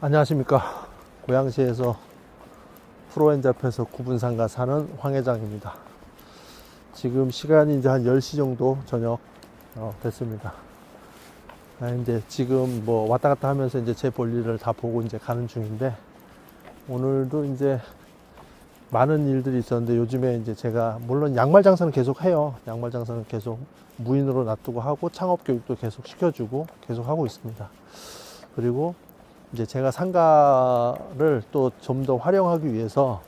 안녕하십니까. 고양시에서 프로엔즈 앞에서 구분상가 사는 황 회장입니다. 지금 시간이 이제 한 10시 정도 저녁 어, 됐습니다. 아, 이제 지금 뭐 왔다 갔다 하면서 이제 제 볼일을 다 보고 이제 가는 중인데 오늘도 이제 많은 일들이 있었는데 요즘에 이제 제가 물론 양말 장사는 계속 해요. 양말 장사는 계속 무인으로 놔두고 하고 창업 교육도 계속 시켜주고 계속 하고 있습니다. 그리고 이제 제가 상가를 또 좀 더 활용하기 위해서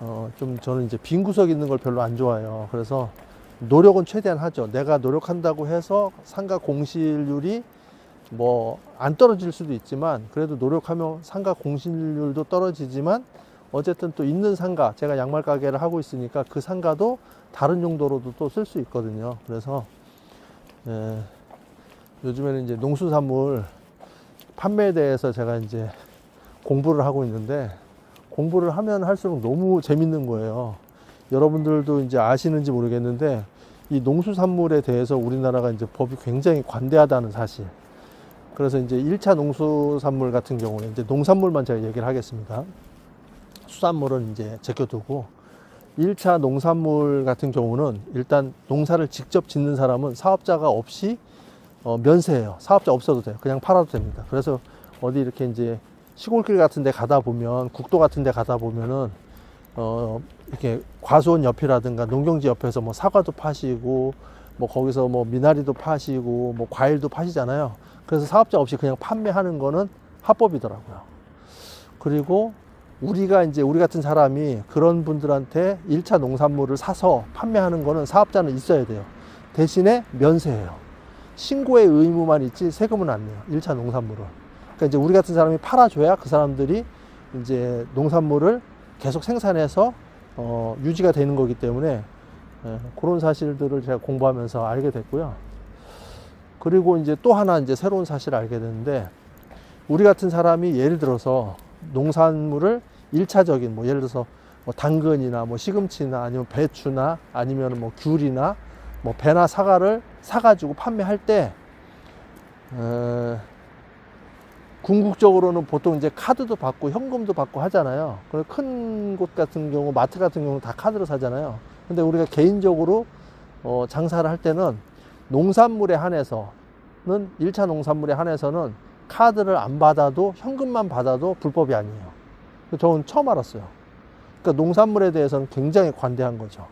어 좀 저는 이제 빈 구석 있는 걸 별로 안 좋아해요. 그래서 노력은 최대한 하죠. 내가 노력한다고 해서 상가 공실률이 뭐 안 떨어질 수도 있지만 그래도 노력하면 상가 공실률도 떨어지지만 어쨌든 또 있는 상가 제가 양말 가게를 하고 있으니까 그 상가도 다른 용도로도 또 쓸 수 있거든요. 그래서 예, 요즘에는 이제 농수산물 판매에 대해서 제가 이제 공부를 하고 있는데 공부를 하면 할수록 너무 재밌는 거예요. 여러분들도 이제 아시는지 모르겠는데 이 농수산물에 대해서 우리나라가 이제 법이 굉장히 관대하다는 사실. 그래서 이제 1차 농수산물 같은 경우에 이제 농산물만 제가 얘기를 하겠습니다. 수산물은 이제 제껴두고 1차 농산물 같은 경우는 일단 농사를 직접 짓는 사람은 사업자가 없이 어, 면세예요. 사업자 없어도 돼요. 그냥 팔아도 됩니다. 그래서 어디 이렇게 이제 시골길 같은 데 가다 보면 국도 같은 데 가다 보면은 어 이렇게 과수원 옆이라든가 농경지 옆에서 뭐 사과도 파시고 뭐 거기서 뭐 미나리도 파시고 뭐 과일도 파시잖아요. 그래서 사업자 없이 그냥 판매하는 거는 합법이더라고요. 그리고 우리가 이제 우리 같은 사람이 그런 분들한테 1차 농산물을 사서 판매하는 거는 사업자는 있어야 돼요. 대신에 면세예요. 신고의 의무만 있지 세금은 안 내요. 1차 농산물은. 그러니까 이제 우리 같은 사람이 팔아줘야 그 사람들이 이제 농산물을 계속 생산해서 어, 유지가 되는 거기 때문에 예, 그런 사실들을 제가 공부하면서 알게 됐고요. 그리고 이제 또 하나 이제 새로운 사실을 알게 됐는데 우리 같은 사람이 예를 들어서 농산물을 일차적인뭐 예를 들어서 뭐 당근이나 뭐 시금치나 아니면 배추나 아니면 뭐 귤이나 뭐 배나 사과를 사가지고 판매할 때 어, 궁극적으로는 보통 이제 카드도 받고 현금도 받고 하잖아요. 큰곳 같은 경우 마트 같은 경우 다 카드로 사잖아요. 근데 우리가 개인적으로 어, 장사를 할 때는 농산물에 한해서는 1차 농산물에 한해서는 카드를 안 받아도 현금만 받아도 불법이 아니에요. 저는 처음 알았어요. 그러니까 농산물에 대해서는 굉장히 관대한 거죠.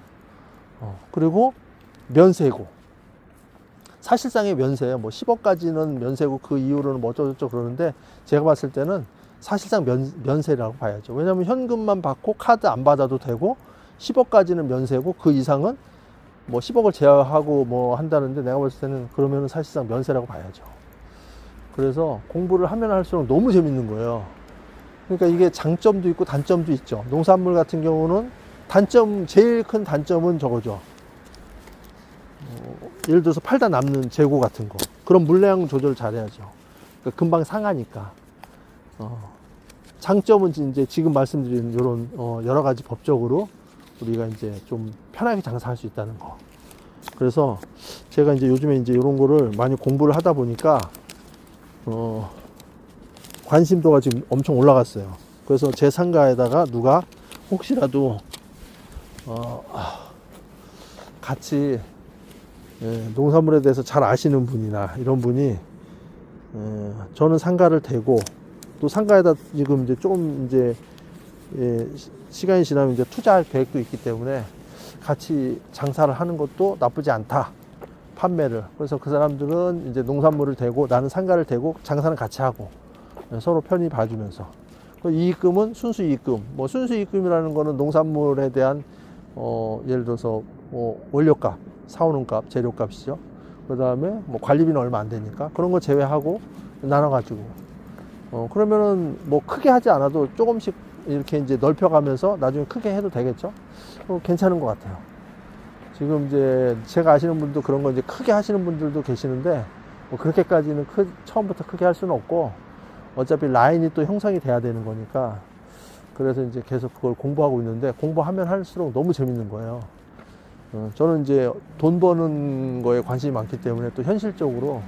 어, 그리고 면세고. 사실상의 면세예요. 뭐 10억까지는 면세고 그 이후로는 뭐 어쩌고저쩌고 그러는데 제가 봤을 때는 사실상 면, 면세라고 봐야죠. 왜냐하면 현금만 받고 카드 안 받아도 되고 10억까지는 면세고 그 이상은 뭐 10억을 제어하고 뭐 한다는데 내가 봤을 때는 그러면은 사실상 면세라고 봐야죠. 그래서 공부를 하면 할수록 너무 재밌는 거예요. 그러니까 이게 장점도 있고 단점도 있죠. 농산물 같은 경우는 단점, 제일 큰 단점은 저거죠. 어, 예를 들어서 팔다 남는 재고 같은 거. 그런 물량 조절 잘해야죠. 그러니까 금방 상하니까. 어, 장점은 이제 지금 말씀드린 이런 어, 여러 가지 법적으로 우리가 이제 좀 편하게 장사할 수 있다는 거. 그래서 제가 이제 요즘에 이제 이런 거를 많이 공부를 하다 보니까 어, 관심도가 지금 엄청 올라갔어요. 그래서 제 상가에다가 누가 혹시라도 어, 아, 같이 예, 농산물에 대해서 잘 아시는 분이나 이런 분이 예, 저는 상가를 대고 또 상가에다 지금 이제 조금 이제 예, 시- 시간이 지나면 이제 투자할 계획도 있기 때문에 같이 장사를 하는 것도 나쁘지 않다. 판매를. 그래서 그 사람들은 이제 농산물을 대고 나는 상가를 대고 장사는 같이 하고 예, 서로 편히 봐주면서 그 이익금은 순수 이익금. 뭐 순수 이익금이라는 거는 농산물에 대한 어, 예를 들어서 뭐 원료값, 사오는 값, 재료값이죠. 그 다음에 뭐 관리비는 얼마 안 되니까 그런 거 제외하고 나눠가지고 어, 그러면은 뭐 크게 하지 않아도 조금씩 이렇게 이제 넓혀가면서 나중에 크게 해도 되겠죠. 어, 괜찮은 것 같아요. 지금 이제 제가 아시는 분도 그런 거 이제 크게 하시는 분들도 계시는데 뭐 그렇게까지는 크, 처음부터 크게 할 수는 없고 어차피 라인이 또 형성이 돼야 되는 거니까 그래서 이제 계속 그걸 공부하고 있는데 공부하면 할수록 너무 재밌는 거예요. 어, 저는 이제 돈 버는 거에 관심이 많기 때문에 또 현실적으로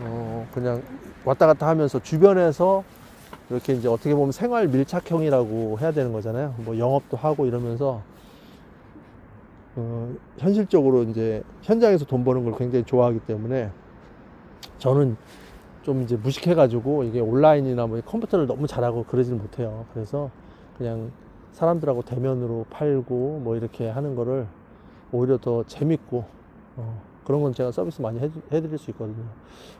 어, 그냥 왔다 갔다 하면서 주변에서 이렇게 이제 어떻게 보면 생활 밀착형이라고 해야 되는 거잖아요. 뭐 영업도 하고 이러면서 어, 현실적으로 이제 현장에서 돈 버는 걸 굉장히 좋아하기 때문에 저는 좀 이제 무식해가지고 이게 온라인이나 뭐 컴퓨터를 너무 잘하고 그러지는 못해요. 그래서 그냥 사람들하고 대면으로 팔고 뭐 이렇게 하는 거를 오히려 더 재밌고 어, 그런 건 제가 서비스 많이 해, 해드릴 수 있거든요.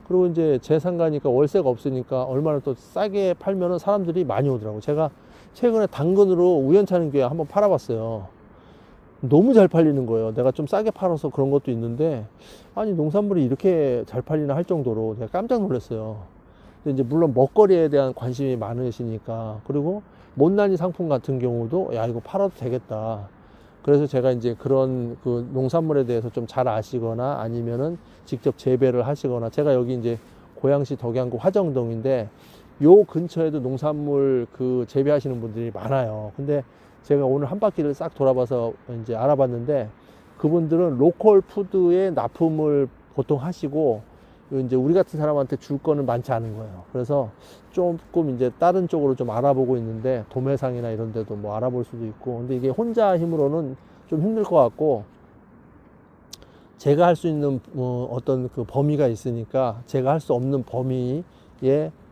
그리고 이제 제 상가니까 월세가 없으니까 얼마나 또 싸게 팔면은 사람들이 많이 오더라고. 제가 최근에 당근으로 우연찮은 기회에 한번 팔아봤어요. 너무 잘 팔리는 거예요. 내가 좀 싸게 팔아서 그런 것도 있는데, 아니, 농산물이 이렇게 잘 팔리나 할 정도로 제가 깜짝 놀랐어요. 근데 이제 물론 먹거리에 대한 관심이 많으시니까, 그리고 못난이 상품 같은 경우도, 야, 이거 팔아도 되겠다. 그래서 제가 이제 그런 그 농산물에 대해서 좀 잘 아시거나 아니면은 직접 재배를 하시거나, 제가 여기 이제 고양시 덕양구 화정동인데, 요 근처에도 농산물 그 재배하시는 분들이 많아요. 근데 제가 오늘 한 바퀴를 싹 돌아봐서 이제 알아봤는데 그분들은 로컬 푸드에 납품을 보통 하시고 이제 우리 같은 사람한테 줄 거는 많지 않은 거예요. 그래서 조금 이제 다른 쪽으로 좀 알아보고 있는데 도매상이나 이런 데도 뭐 알아볼 수도 있고 근데 이게 혼자 힘으로는 좀 힘들 것 같고 제가 할 수 있는 뭐 어떤 그 범위가 있으니까 제가 할 수 없는 범위에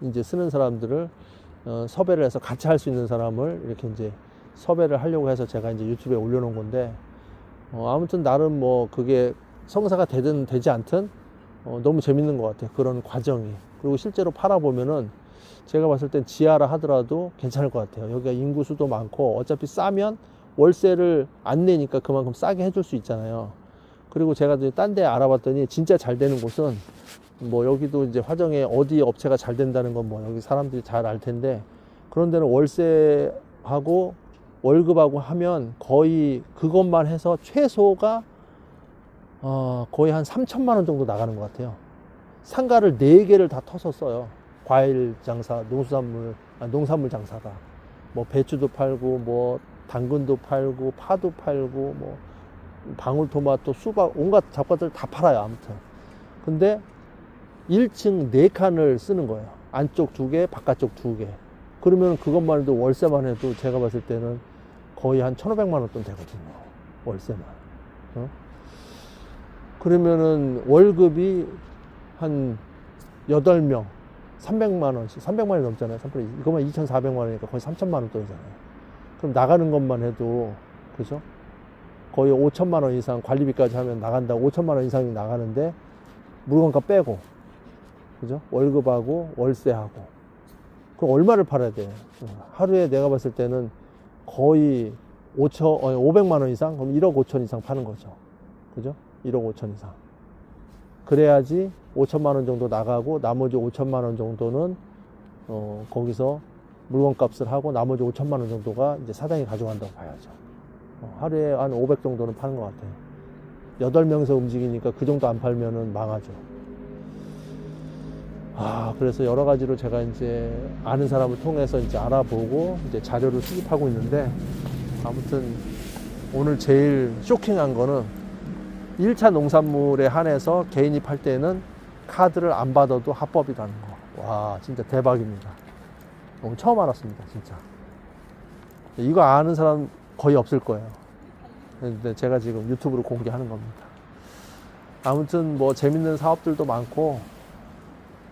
이제 쓰는 사람들을 어, 섭외를 해서 같이 할 수 있는 사람을 이렇게 이제 섭외를 하려고 해서 제가 이제 유튜브에 올려놓은 건데 어, 아무튼 나름 뭐 그게 성사가 되든 되지 않든 어, 너무 재밌는 것 같아요. 그런 과정이. 그리고 실제로 팔아보면은 제가 봤을 땐 지하라 하더라도 괜찮을 것 같아요. 여기가 인구 수도 많고 어차피 싸면 월세를 안 내니까 그만큼 싸게 해줄 수 있잖아요. 그리고 제가 딴 데 알아봤더니 진짜 잘 되는 곳은 뭐 여기도 이제 화정에 어디 업체가 잘 된다는 건 뭐 여기 사람들이 잘 알 텐데 그런 데는 월세하고 월급하고 하면 거의 그것만 해서 최소가 어, 거의 한 3천만 원 정도 나가는 것 같아요. 상가를 네개를 다 터서 써요. 과일 장사, 농수산물, 아, 농산물 장사가. 뭐 배추도 팔고, 뭐 당근도 팔고, 파도 팔고, 뭐 방울토마토, 수박, 온갖 잡과들 다 팔아요. 아무튼. 근데 1층 네칸을 쓰는 거예요. 안쪽 두 개, 바깥쪽 두 개. 그러면 그것만 해도 월세만 해도 제가 봤을 때는 거의 한 1,500만 원 돈 되거든요. 월세만. 어? 그러면은 월급이 한 8명, 300만 원씩, 300만 원이 넘잖아요. 3%. 이거만 2,400만 원이니까 거의 3천만 원 돈이잖아요. 그럼 나가는 것만 해도, 그죠? 거의 5천만 원 이상 관리비까지 하면 나간다고 5천만 원 이상이 나가는데 물건값 빼고, 그죠? 월급하고 월세하고. 그럼 얼마를 팔아야 돼요? 하루에 내가 봤을 때는 거의 5천, 500만 원 이상? 그럼 1억 5천 이상 파는 거죠. 그죠? 1억 5천 이상. 그래야지 5천만 원 정도 나가고 나머지 5천만 원 정도는 어, 거기서 물건 값을 하고 나머지 5천만 원 정도가 이제 사장이 가져간다고 봐야죠. 어, 하루에 한 500 정도는 파는 것 같아요. 8명에서 움직이니까 그 정도 안 팔면은 망하죠. 아, 그래서 여러 가지로 제가 이제 아는 사람을 통해서 이제 알아보고 이제 자료를 수집하고 있는데 아무튼 오늘 제일 쇼킹한 거는 1차 농산물에 한해서 개인이 팔 때는 카드를 안 받아도 합법이라는 거. 와, 진짜 대박입니다. 오늘 처음 알았습니다, 진짜. 이거 아는 사람 거의 없을 거예요. 근데 제가 지금 유튜브로 공개하는 겁니다. 아무튼 뭐 재밌는 사업들도 많고,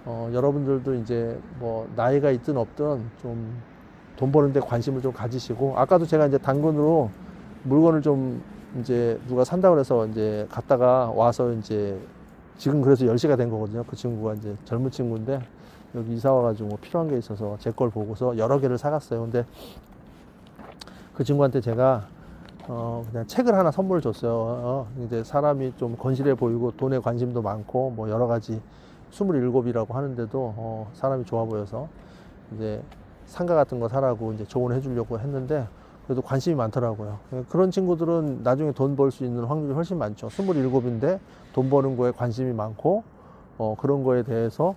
어, 여러분들도 이제 뭐 나이가 있든 없든 좀 돈 버는데 관심을 좀 가지시고, 아까도 제가 이제 당근으로 물건을 좀 이제 누가 산다고 그래서 이제 갔다가 와서 이제 지금 그래서 10시가 된 거거든요. 그 친구가 이제 젊은 친구인데 여기 이사 와가지고 뭐 필요한 게 있어서 제 걸 보고서 여러 개를 사갔어요. 근데 그 친구한테 제가 어 그냥 책을 하나 선물을 줬어요. 어, 이제 사람이 좀 건실해 보이고 돈에 관심도 많고 뭐 여러 가지 27이라고 하는데도 어 사람이 좋아 보여서 이제 상가 같은 거 사라고 이제 조언해 주려고 했는데 그래도 관심이 많더라고요. 그런 친구들은 나중에 돈 벌 수 있는 확률이 훨씬 많죠. 27인데 돈 버는 거에 관심이 많고, 어, 그런 거에 대해서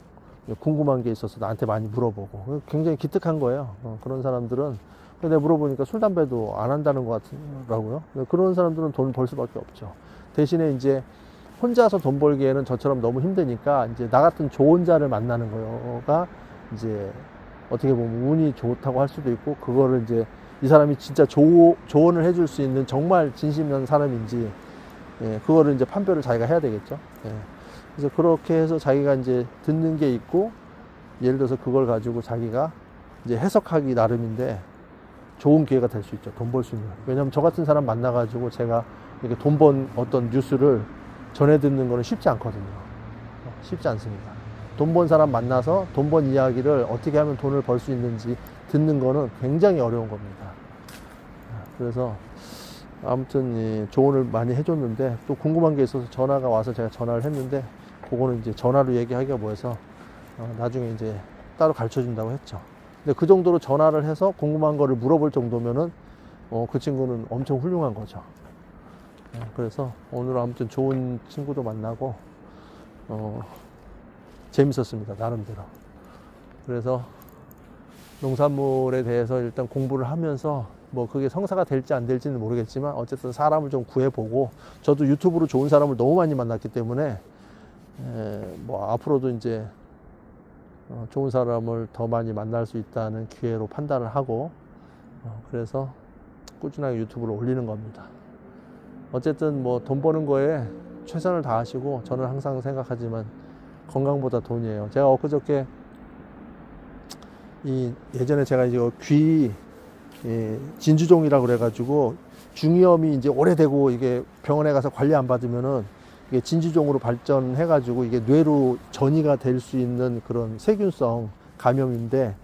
궁금한 게 있어서 나한테 많이 물어보고. 굉장히 기특한 거예요. 어, 그런 사람들은. 근데 물어보니까 술, 담배도 안 한다는 것 같더라고요. 그런 사람들은 돈 벌 수밖에 없죠. 대신에 이제 혼자서 돈 벌기에는 저처럼 너무 힘드니까 이제 나 같은 좋은 자를 만나는 거가 이제 어떻게 보면 운이 좋다고 할 수도 있고 그거를 이제 이 사람이 진짜 조, 조언을 해줄 수 있는 정말 진심난 사람인지 예, 그거를 이제 판별을 자기가 해야 되겠죠. 예. 그래서 그렇게 해서 자기가 이제 듣는 게 있고 예를 들어서 그걸 가지고 자기가 이제 해석하기 나름인데 좋은 기회가 될 수 있죠. 돈 벌 수 있는. 왜냐면 저 같은 사람 만나가지고 제가 이렇게 돈 번 어떤 뉴스를 전해 듣는 거는 쉽지 않거든요. 어, 쉽지 않습니다. 돈 번 사람 만나서 돈 번 이야기를 어떻게 하면 돈을 벌 수 있는지 듣는 거는 굉장히 어려운 겁니다. 그래서 아무튼 이 조언을 많이 해줬는데 또 궁금한 게 있어서 전화가 와서 제가 전화를 했는데 그거는 이제 전화로 얘기하기가 뭐해서 어, 나중에 이제 따로 가르쳐 준다고 했죠. 근데 그 정도로 전화를 해서 궁금한 거를 물어볼 정도면은 어, 그 친구는 엄청 훌륭한 거죠. 어, 그래서 오늘 아무튼 좋은 친구도 만나고 어, 재밌었습니다. 나름대로. 그래서 농산물에 대해서 일단 공부를 하면서 뭐 그게 성사가 될지 안 될지는 모르겠지만 어쨌든 사람을 좀 구해보고 저도 유튜브로 좋은 사람을 너무 많이 만났기 때문에 에, 뭐 앞으로도 이제 어, 좋은 사람을 더 많이 만날 수 있다는 기회로 판단을 하고 어, 그래서 꾸준하게 유튜브를 올리는 겁니다. 어쨌든 뭐 돈 버는 거에 최선을 다하시고 저는 항상 생각하지만 건강보다 돈이에요. 제가 엊그저께 이 예전에 제가 이제 귀 예, 진주종이라고 그래가지고 중이염이 이제 오래되고 이게 병원에 가서 관리 안 받으면은 이게 진주종으로 발전해가지고 이게 뇌로 전이가 될 수 있는 그런 세균성 감염인데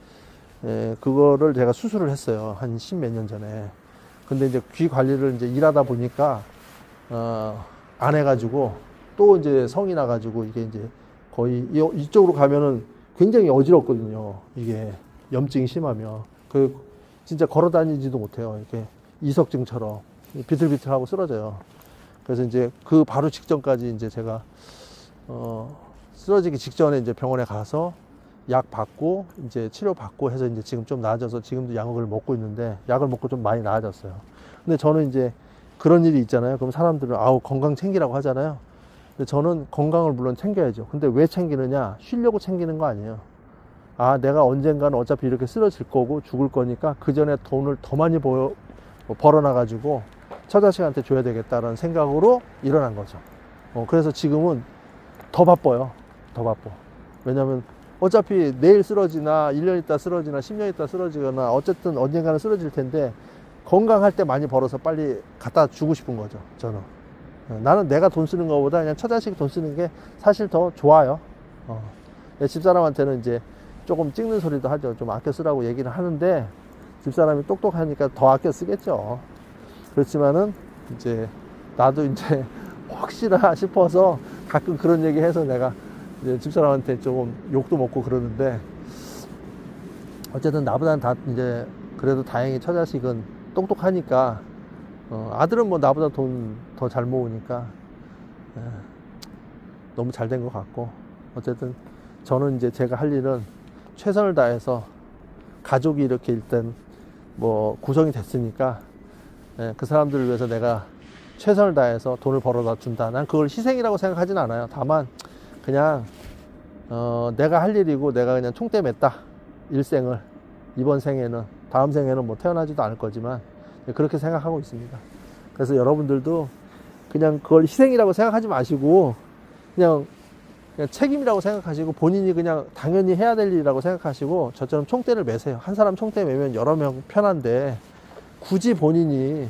에, 그거를 제가 수술을 했어요 한 십 몇 년 전에 근데 이제 귀 관리를 이제 일하다 보니까 어, 안 해가지고 또 이제 성이 나가지고 이게 이제 거의 이- 이쪽으로 가면은 굉장히 어지럽거든요 이게 염증이 심하면 그 진짜 걸어 다니지도 못해요 이렇게 이석증처럼 비틀비틀하고 쓰러져요 그래서 이제 그 바로 직전까지 이제 제가 어 쓰러지기 직전에 이제 병원에 가서 약 받고 이제 치료 받고 해서 이제 지금 좀 나아져서 지금도 약을 먹고 있는데 약을 먹고 좀 많이 나아졌어요. 근데 저는 이제 그런 일이 있잖아요. 그럼 사람들은 아우 건강 챙기라고 하잖아요. 저는 건강을 물론 챙겨야죠. 근데 왜 챙기느냐? 쉬려고 챙기는 거 아니에요. 아, 내가 언젠가는 어차피 이렇게 쓰러질 거고 죽을 거니까 그 전에 돈을 더 많이 벌, 벌어놔가지고 처자식한테 줘야 되겠다라는 생각으로 일어난 거죠. 어, 그래서 지금은 더 바빠요. 더 바빠. 왜냐면 어차피 내일 쓰러지나 1년 있다 쓰러지나 10년 있다 쓰러지거나 어쨌든 언젠가는 쓰러질 텐데 건강할 때 많이 벌어서 빨리 갖다 주고 싶은 거죠. 저는. 어, 나는 내가 돈 쓰는 것보다 그냥 처자식 돈 쓰는 게 사실 더 좋아요. 어. 내 집사람한테는 이제 조금 찍는 소리도 하죠. 좀 아껴 쓰라고 얘기를 하는데 집사람이 똑똑하니까 더 아껴 쓰겠죠. 그렇지만은 이제 나도 이제 혹시나 싶어서 가끔 그런 얘기 해서 내가 이제 집사람한테 조금 욕도 먹고 그러는데 어쨌든 나보다는 다 이제 그래도 다행히 처자식은 똑똑하니까 어, 아들은 뭐 나보다 돈 더 잘 모으니까 예, 너무 잘 된 것 같고 어쨌든 저는 이제 제가 할 일은 최선을 다해서 가족이 이렇게 일단 뭐 구성이 됐으니까 예, 그 사람들을 위해서 내가 최선을 다해서 돈을 벌어다 준다. 난 그걸 희생이라고 생각하진 않아요. 다만 그냥 어, 내가 할 일이고 내가 그냥 총대 맸다. 일생을 이번 생에는 다음 생에는 뭐 태어나지도 않을 거지만 그렇게 생각하고 있습니다. 그래서 여러분들도 그냥 그걸 희생이라고 생각하지 마시고 그냥 그냥 책임이라고 생각하시고 본인이 그냥 당연히 해야 될 일이라고 생각하시고 저처럼 총대를 매세요. 한 사람 총대 매면 여러 명 편한데 굳이 본인이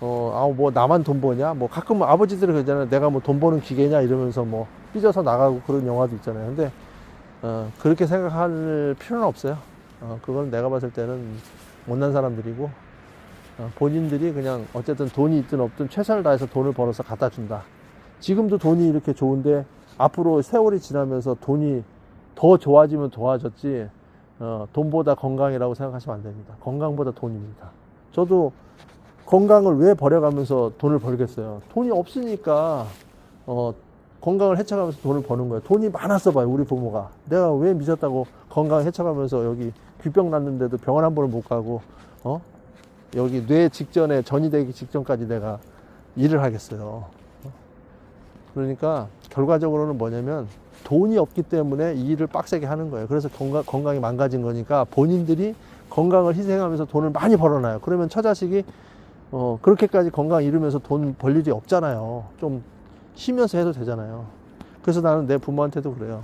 어, 아우 뭐 나만 돈 버냐? 뭐 가끔 아버지들이 그러잖아요. 내가 뭐 돈 버는 기계냐 이러면서 뭐 삐져서 나가고 그런 영화도 있잖아요. 근데 어, 그렇게 생각할 필요는 없어요. 어, 그건 내가 봤을 때는 못난 사람들이고 어, 본인들이 그냥 어쨌든 돈이 있든 없든 최선을 다해서 돈을 벌어서 갖다 준다. 지금도 돈이 이렇게 좋은데 앞으로 세월이 지나면서 돈이 더 좋아지면 좋아졌지 어, 돈보다 건강이라고 생각하시면 안 됩니다. 건강보다 돈입니다. 저도 건강을 왜 버려가면서 돈을 벌겠어요? 돈이 없으니까 어, 건강을 해쳐가면서 돈을 버는 거예요. 돈이 많았어 봐요, 우리 부모가. 내가 왜 미쳤다고 건강 해쳐가면서 여기 귀병 났는데도 병원 한 번을 못 가고, 어? 여기 뇌 직전에 전이 되기 직전까지 내가 일을 하겠어요. 어? 그러니까 결과적으로는 뭐냐면 돈이 없기 때문에 이 일을 빡세게 하는 거예요. 그래서 건강, 건강이 망가진 거니까 본인들이 건강을 희생하면서 돈을 많이 벌어놔요. 그러면 처자식이 어, 그렇게까지 건강 잃으면서 돈 벌 일이 없잖아요. 좀 쉬면서 해도 되잖아요. 그래서 나는 내 부모한테도 그래요.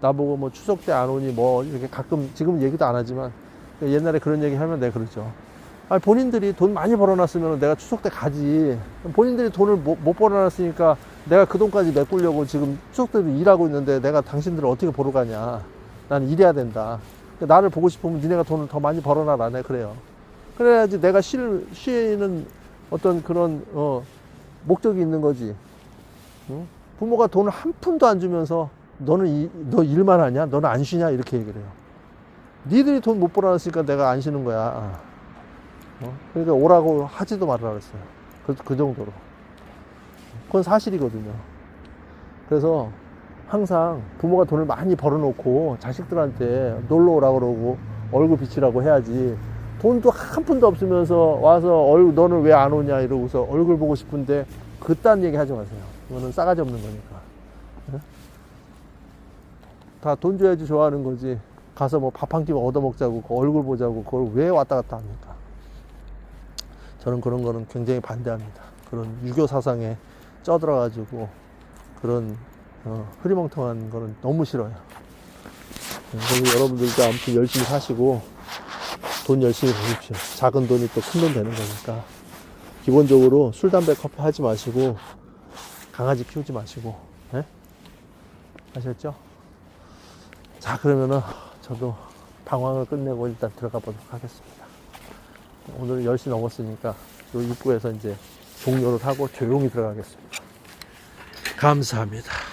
나보고 뭐 추석 때 안 오니 뭐 이렇게 가끔 지금 얘기도 안 하지만 옛날에 그런 얘기 하면 내가 그러죠. 아니 본인들이 돈 많이 벌어놨으면 내가 추석 때 가지. 본인들이 돈을 못, 못 벌어놨으니까 내가 그 돈까지 메꾸려고 지금 추석 때도 일하고 있는데 내가 당신들을 어떻게 보러 가냐. 나는 일해야 된다. 나를 보고 싶으면 니네가 돈을 더 많이 벌어놔라. 내 그래요. 그래야지 내가 쉴, 쉬는 어떤 그런, 어, 목적이 있는 거지. 응? 부모가 돈을 한 푼도 안 주면서 너는 이, 너 일만 하냐? 너는 안 쉬냐? 이렇게 얘기를 해요. 니들이 돈 못 벌어놨으니까 내가 안 쉬는 거야. 어? 그러니까 오라고 하지도 말라 그랬어요. 그, 그 정도로. 그건 사실이거든요. 그래서 항상 부모가 돈을 많이 벌어놓고 자식들한테 놀러 오라고 그러고 얼굴 비치라고 해야지 돈도 한 푼도 없으면서 와서 얼굴 너는 왜 안 오냐 이러고서 얼굴 보고 싶은데 그딴 얘기 하지 마세요. 이거는 싸가지 없는 거니까. 다돈 줘야지 좋아하는 거지. 가서 뭐 밥 한 끼 얻어먹자고 그 얼굴 보자고 그걸 왜 왔다 갔다 합니까? 저는 그런 거는 굉장히 반대합니다. 그런 유교 사상에 쩌들어가지고 그런 어, 흐리멍텅한 거는 너무 싫어요. 그래서 여러분들도 아무튼 열심히 사시고 돈 열심히 버십시오. 작은 돈이 또 큰 돈 되는 거니까. 기본적으로 술, 담배, 커피 하지 마시고 강아지 키우지 마시고 예? 아셨죠? 자 그러면은 저도 방황을 끝내고 일단 들어가 보도록 하겠습니다. 오늘 10시 넘었으니까 요 입구에서 이제 종료를 하고 조용히 들어가겠습니다. 감사합니다.